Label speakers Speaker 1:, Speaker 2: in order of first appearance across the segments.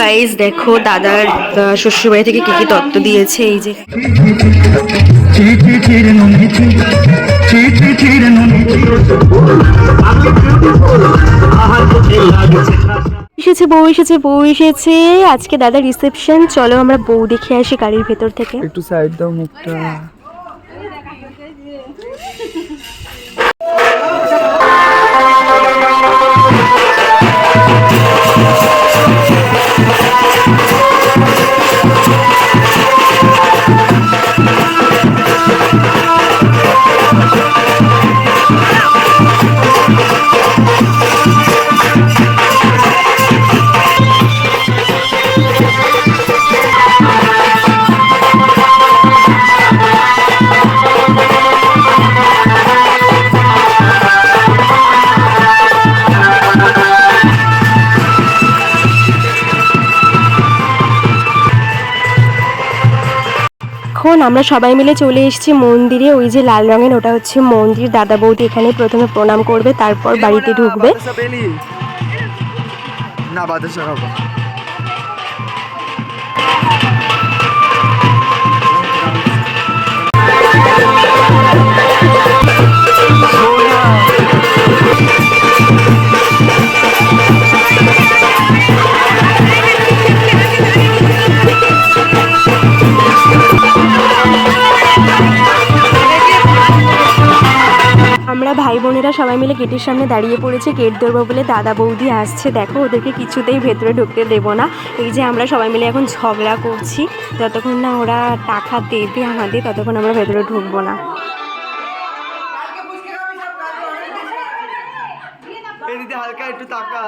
Speaker 1: Guys দেখো দাদার শ্বশুরবাড়ি থেকে কি কি তত্ত্ব দিয়েছে এই যে। এসেছে বউ এসেছে বউ এসেছে। আজকে দাদা রিসেপশন চলো আমরা বউ দেখে আসি গাড়ির ভেতর থেকে।
Speaker 2: একটু সাইড দাও মুখটা।
Speaker 1: আমরা সবাই মিলে চলে এসেছি মন্দিরে। ওই যে লাল রঙের, ওটা হচ্ছে মন্দির। দাদা বৌদি এখানে প্রথমে প্রণাম করবে, তারপর বাড়িতে ঢুকবে।
Speaker 2: না
Speaker 1: সবাই মিলে গেটের সামনে দাঁড়িয়ে পড়েছি। গেট ধরবো বলে দাদা বৌদি আসছে। দেখো ওদেরকে কিছুতেই ভেতরে ঢুকতে দেবো না। এই যে আমরা সবাই মিলে এখন ঝগড়া করছি। যতক্ষণ না ওরা টাকা দেবে আমাদের ততক্ষণ আমরা ভেতরে ঢুকবো না।
Speaker 2: হালকা একটু তাকা।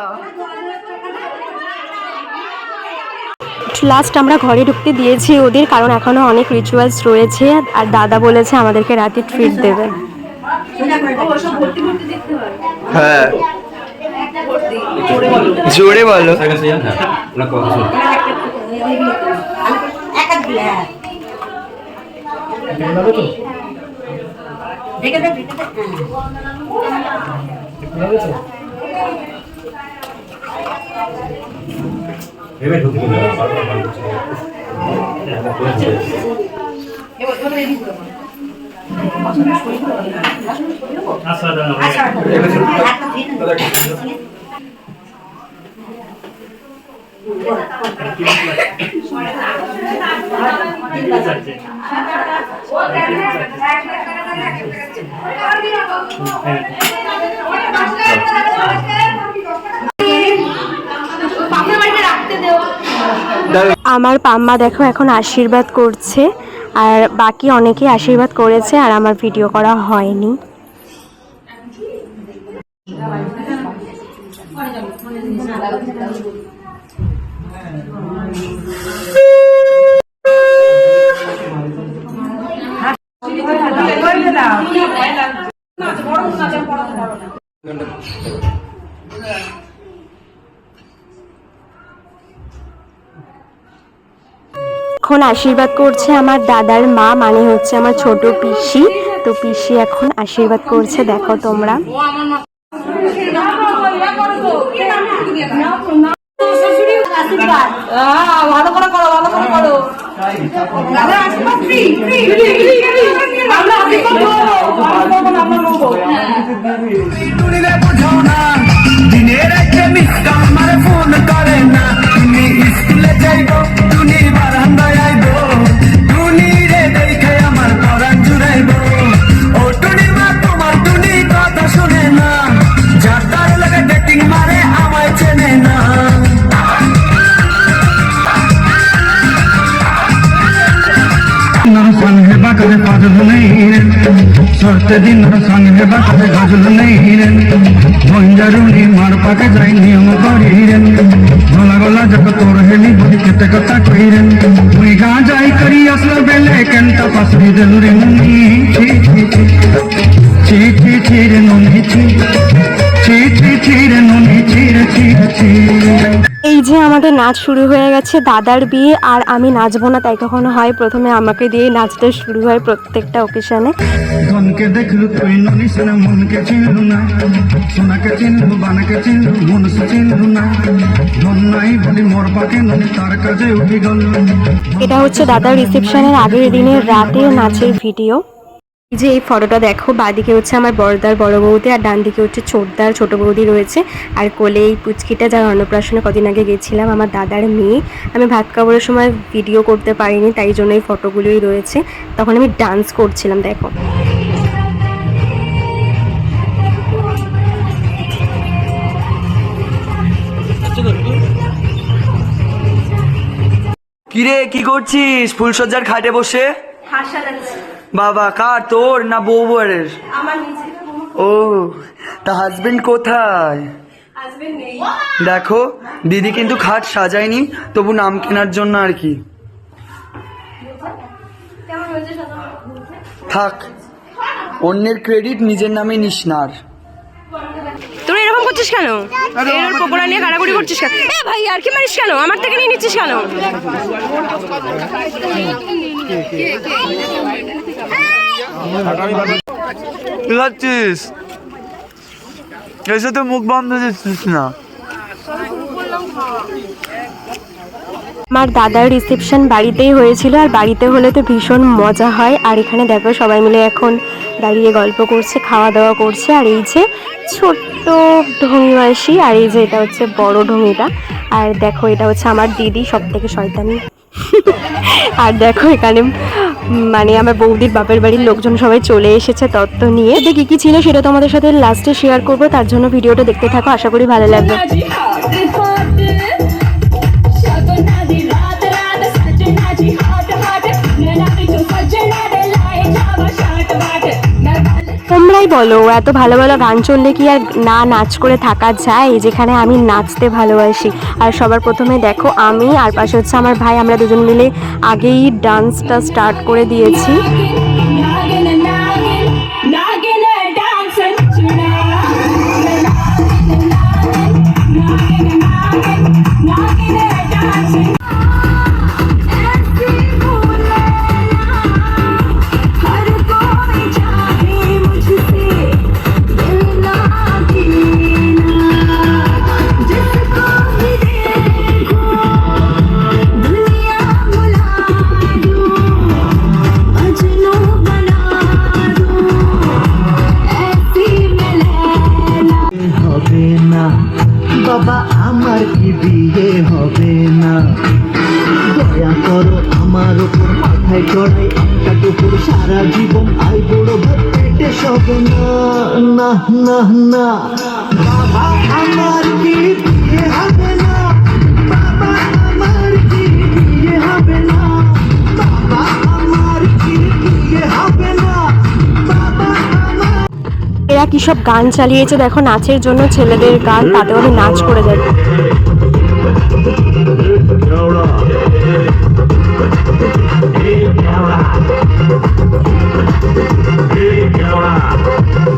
Speaker 1: লাস্ট আমরা ঘরে ঢুকতে দিয়েছি ওদের কারণ এখনও অনেক রিচুয়ালস রয়েছে। আর দাদা বলেছে আমাদেরকে রাতে ট্রিট দেবে।
Speaker 2: হ্যাঁ জোরে বলো
Speaker 3: Saya kasih ya,
Speaker 1: আমার পাম্মা দেখো এখন আশীর্বাদ করছে। আর বাকি অনেকে আশীর্বাদ করেছে আর আমার ভিডিও করা হয়নি। এখন আশীর্বাদ করছে আমার দাদার মা মানে হচ্ছে আমার ছোট পিসি। তো পিসি এখন আশীর্বাদ করছে, দেখো তোমরা।
Speaker 4: ভালো করে করো আমার
Speaker 2: ফোন করে না। তুমি স্কুলে যাইব গজল নেই রে। সরতে দিন সঙ্গে বাসে গজল নেই রে। ভঞ্জারুনি মার পাকে যাই নিয়ম করি রে। গলা গলা যত তোর হেলি বুঝি কেতে কথা কই রে। মুই গা যাই করি আসলো বেলে, কেনটা পাসরি দেলু রে মুনি? ছি ছি। ছি ছি ছি রে নুনি, ছি। ছি ছি ছি রে নুনি, ছি রে, ছি ছি।
Speaker 1: যে আমাদের নাচ শুরু হয়ে গেছে দাদার বিয়ে আর আমি নাচবো না তাই কখনো হয় প্রথমে আমাকে দিয়ে নাচটা শুরু হয় প্রত্যেকটা ওকেশনে
Speaker 2: ধনকে দেখলু তুই ননিস না মনকে চিনলু না। সোনাকে চিনলু বানাকে চিনলু মনুষ চিনলু না। ধন নাই বলি মোর পাকে ননি তার কাজে উঠি গল।
Speaker 1: এটা হচ্ছে দাদার রিসেপশনের আগের দিনের রাতের নাচের ভিডিও যে এই ফটোটা দেখো বাদিকে হচ্ছে আমার বড়দার বড় বৌদি আর ডান দিকে হচ্ছে ছোটদার ছোট বৌদি রয়েছে। আর কোলে এই পুচকিটা যার অন্নপ্রাশনে কদিন আগে গেছিলাম আমার দাদার মেয়ে। আমি ভাত খাবারের সময় ভিডিও করতে পারিনি তাই জন্য এই ফটোগুলোই রয়েছে। তখন আমি ডান্স করছিলাম দেখো।
Speaker 5: কিরে কি করছিস? ফুলসজ্জার খাটে বসে? বাবা কার তোর না বউ। বউয়ের ও তা হাজবেন্ড কোথায়? দেখো দিদি কিন্তু খাট সাজায়নি তবু নাম কেনার জন্য আর কি। থাক অন্যের ক্রেডিট নিজের নামে নিস না আর।
Speaker 1: তোরা এরকম করছিস কেন? এর পকোড়া নিয়ে কাড়াকুড়ি করছিস কেন? এ ভাই আর কি মারিস কেন? আমার থেকে নিয়ে নিচ্ছিস কেন?
Speaker 5: কি এসে তো মুখ বন্ধ দিচ্ছিস না।
Speaker 1: আমার দাদার রিসেপশন বাড়িতেই হয়েছিল আর বাড়িতে হলে তো ভীষণ মজা হয়। আর এখানে দেখো সবাই মিলে এখন দাঁড়িয়ে গল্প করছে খাওয়া দাওয়া করছে। আর এই যে ছোট্ট ঢঙি মাসি আর এই যে এটা হচ্ছে বড় ঢঙিটা। আর দেখো এটা হচ্ছে আমার দিদি সব থেকে শয়তানি। আর দেখো এখানে মানে আমার বৌদির বাপের বাড়ির লোকজন সবাই চলে এসেছে তত্ত্ব নিয়ে এতে কি কি ছিল সেটা তোমাদের সাথে লাস্টে শেয়ার করব তার জন্য ভিডিওটা দেখতে থাকো আশা করি ভালো লাগবে তোমরাই বলো, এত ভালো ভালো গান চললে কি আর না নাচ করে থাকা যায়? যেখানে আমি নাচতে ভালোবাসি। আর সবার প্রথমে দেখো, আমি আর পাশে হচ্ছে আমার ভাই, আমরা দুজন মিলে আগেই ডান্সটা স্টার্ট করে দিয়েছি।
Speaker 6: না। না না বাবা আমার কি বিয়ে হবে না? বাবা আমার কি বিয়ে হবে না? বাবা আমার কি বিয়ে হবে না? বাবা
Speaker 1: এরা কি সব গান চালিয়েছে? দেখো নাচের জন্য ছেলেদের গান তাতে আমি নাচ করে যাবে
Speaker 6: সিদ্ধিকে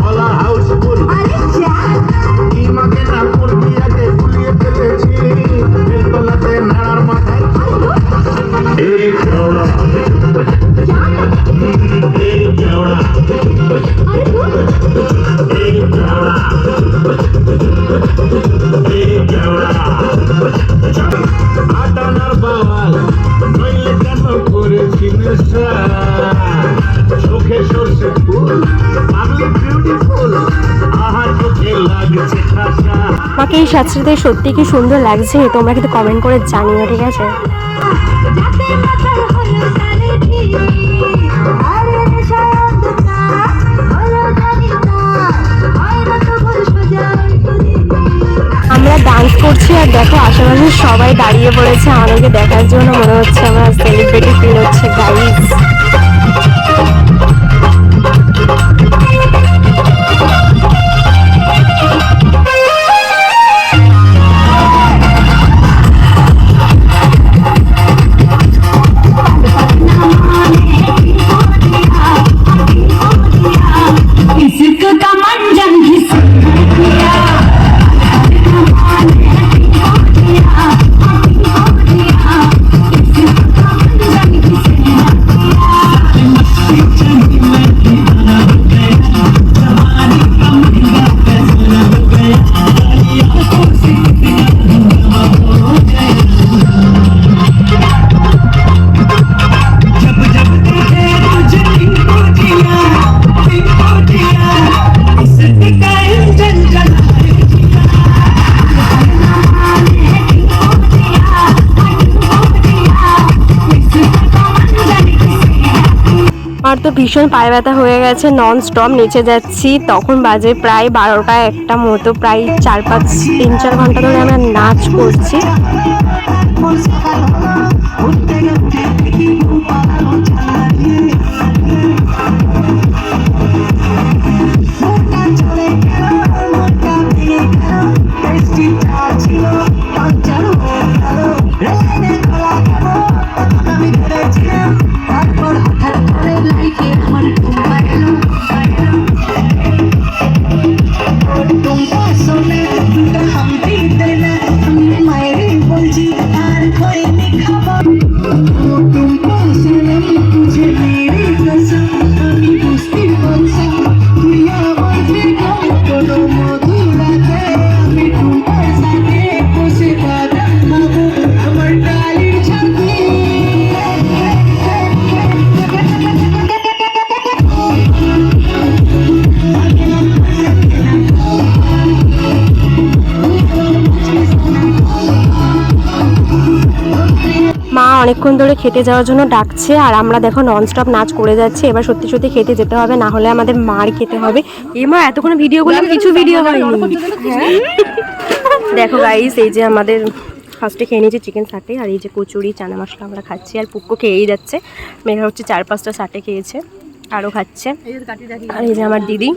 Speaker 6: গলা
Speaker 1: সাজটাতে সত্যি কি সুন্দর লাগছে? তোমরা কিন্তু কমেন্ট করে জানিও, ঠিক আছে? আমরা ডান্স করছি আর দেখো, আশেপাশে সবাই দাঁড়িয়ে পড়েছে। আমাদেরকে দেখার জন্য মনে হচ্ছে আমরা সেলিব্রিটি ফিল হচ্ছে গাইজ ভীষণ পায়ে ব্যথা হয়ে গেছে নন স্টপ নিচে যাচ্ছি। তখন বাজে প্রায় বারোটা একটা মতো প্রায় চার পাঁচ, তিন চার ঘণ্টা ধরে আমরা নাচ করছি। অনেকক্ষণ ধরে খেতে যাওয়ার জন্য ডাকছে আর আমরা দেখো ননস্টপ নাচ করে যাচ্ছি। এবার সত্যি সত্যি খেতে যেতে হবে, না হলে আমাদের মার খেতে হবে। এ মা এতক্ষণ ভিডিও কিছু ভিডিও হয়নি। হ্যাঁ। দেখো গাইস এই যে আমাদের ফার্স্টে খেয়ে নিয়েছি চিকেন সাটে আর এই যে কচুরি, চানা মশলা আমরা খাচ্ছি আর পুক্কো খেয়েই যাচ্ছে। মেঘা হচ্ছে চার পাঁচটা সাটে খেয়েছে, আরও খাচ্ছে। আর এই যে আমার দিদি,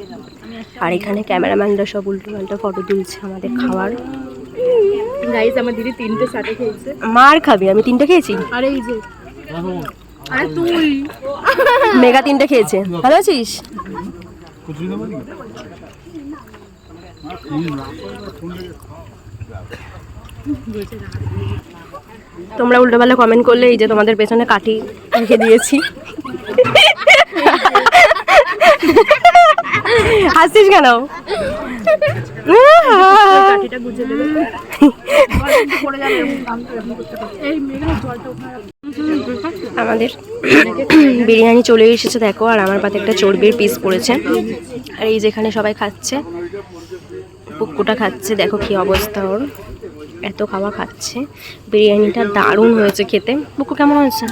Speaker 1: আর এখানে ক্যামেরাম্যানরা সব উল্টো পাল্টা ফটো তুলছে আমাদের খাওয়ার।
Speaker 4: গাইস আমার দিদি তিনটে সাথে খেয়েছে।
Speaker 1: মার খাবি আমি তিনটে খেয়েছি।
Speaker 4: আরে এই যে আরে তুই।
Speaker 1: মেগা তিনটে খেয়েছে। ভালো আছিস? তোমরা উল্টোপাল্টা কমেন্ট করলে এই যে তোমাদের পেছনে কাঠি রেখে দিয়েছি। হাসছিস কেন?
Speaker 4: কাঠিটা গুজে দেবে।
Speaker 1: আমাদের বিরিয়ানি চলে এসেছে, দেখো, আর আমার পাতে একটা চর্বির পিস পড়েছে। আর এই যেখানে সবাই খাচ্ছে পুকুটা খাচ্ছে, দেখো কি অবস্থা ওর। এত খাওয়া খাচ্ছে। বিরিয়ানিটা দারুণ হয়েছে খেতে। পুকু কেমন হয়েছে?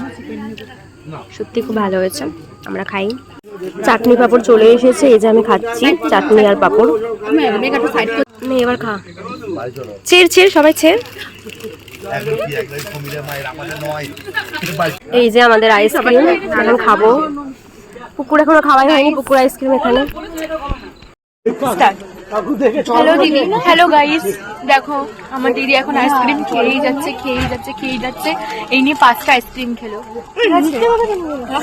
Speaker 1: সত্যি খুব ভালো হয়েছে। আমরা খাই। চাটনি পাপড় চলে এসেছে, এই যে আমি খাচ্ছি চাটনি আর পাপড়। নে, এবার খা। ছেড় ছেড়, সবাই ছেড়। এই যে আমাদের আইসক্রিম, এখন খাব। পুকুর এখনও খাওয়াই হয়নি, পুকুর আইসক্রিম এখানে।
Speaker 4: হ্যালো দিদি। হ্যালো গাইস দেখো আমার দিদি এখন আইসক্রিম খেয়েই যাচ্ছে খেয়েই যাচ্ছে খেয়েই যাচ্ছে। এই নিয়ে পাঁচটা আইসক্রিম খেলো।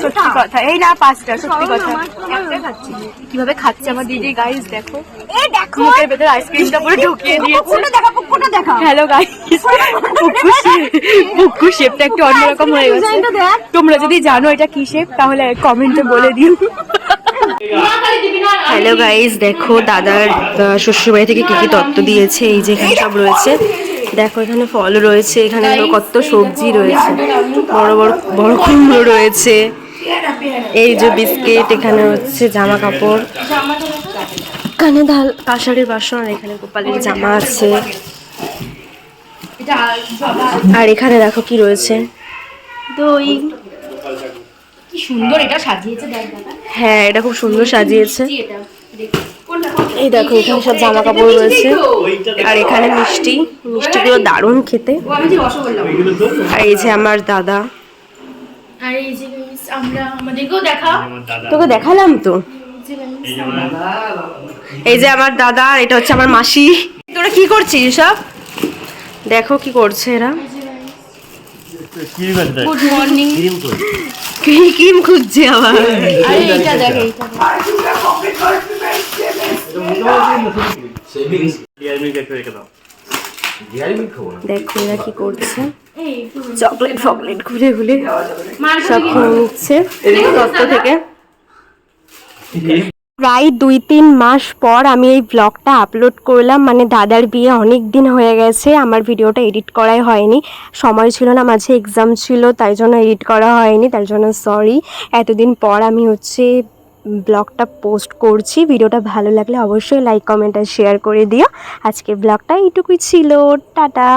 Speaker 4: সত্যি কথা। এই না পাঁচটা সত্যি কথা। কীভাবে খাচ্ছে আমার দিদি গাইস দেখো। মুখের ভেতর আইসক্রিমটা পুরো ঢুকিয়ে দিয়েছে। হ্যালো গাইস পুকু শেপটা একটু অন্যরকম হয়ে গেছে। তোমরা যদি জানো এটা কি শেপ তাহলে কমেন্টে বলে দিও।
Speaker 1: হ্যালো গাইস দেখো। দাদার শ্বশুরবাড়ি থেকে কি কি তত্ত্ব দিয়েছে এই যে এখানে সব রয়েছে। দেখো এখানে ফল রয়েছে এখানে কত সবজি রয়েছে। বড় বড় বড় কুমড়ো রয়েছে। এই যে বিস্কিট এখানে হচ্ছে জামা কাপড়। এখানে ধাল কাঁসারের বাসন আর এখানে গোপালের জামা আছে। আর এখানে দেখো কি রয়েছে। দই।
Speaker 4: কি সুন্দর এটা সাজিয়েছে দেখ দাদা।
Speaker 1: হ্যাঁ এটা খুব সুন্দর সাজিয়েছে। এই দেখো এখানে সব জামা কাপড় রয়েছে। আর এখানে মিষ্টি মিষ্টিগুলো দারুণ খেতে।
Speaker 4: আমি যে রসগোল্লা
Speaker 1: আর এই যে আমার দাদা।
Speaker 4: আর এই যে guys, আমরা আমাদেরকেও দেখা।
Speaker 1: তোকে দেখালাম তো? এই যে আমার দাদা। এটা হচ্ছে আমার মাসি। তোরা কি করছিস সব? দেখো কি করছে এরা।
Speaker 4: গুড মর্নিং
Speaker 1: কি ক্রিম খুঁজছে আবার
Speaker 4: আরে দেখ
Speaker 1: দেখো। এরা কি করছে। চকলেট ফকলেট ঘুরে ঘুরে সব খেয়ে নিচ্ছে। তত্ত্ব থেকে। প্রায় দুই তিন মাস পর আমি এই ব্লগটা আপলোড করলাম। মানে দাদার বিয়ে অনেক দিন হয়ে গেছে, আমার ভিডিওটা এডিট করাই হয়নি। সময় ছিল না, মাঝে এক্সাম ছিল, তাই জন্য এডিট করা হয়নি তার জন্য সরি এতদিন পর আমি হচ্ছে ব্লগটা পোস্ট করছি। ভিডিওটা ভালো লাগলে অবশ্যই লাইক কমেন্ট আর শেয়ার করে দিও। আজকের ব্লগটা এইটুকুই ছিল। টাটা!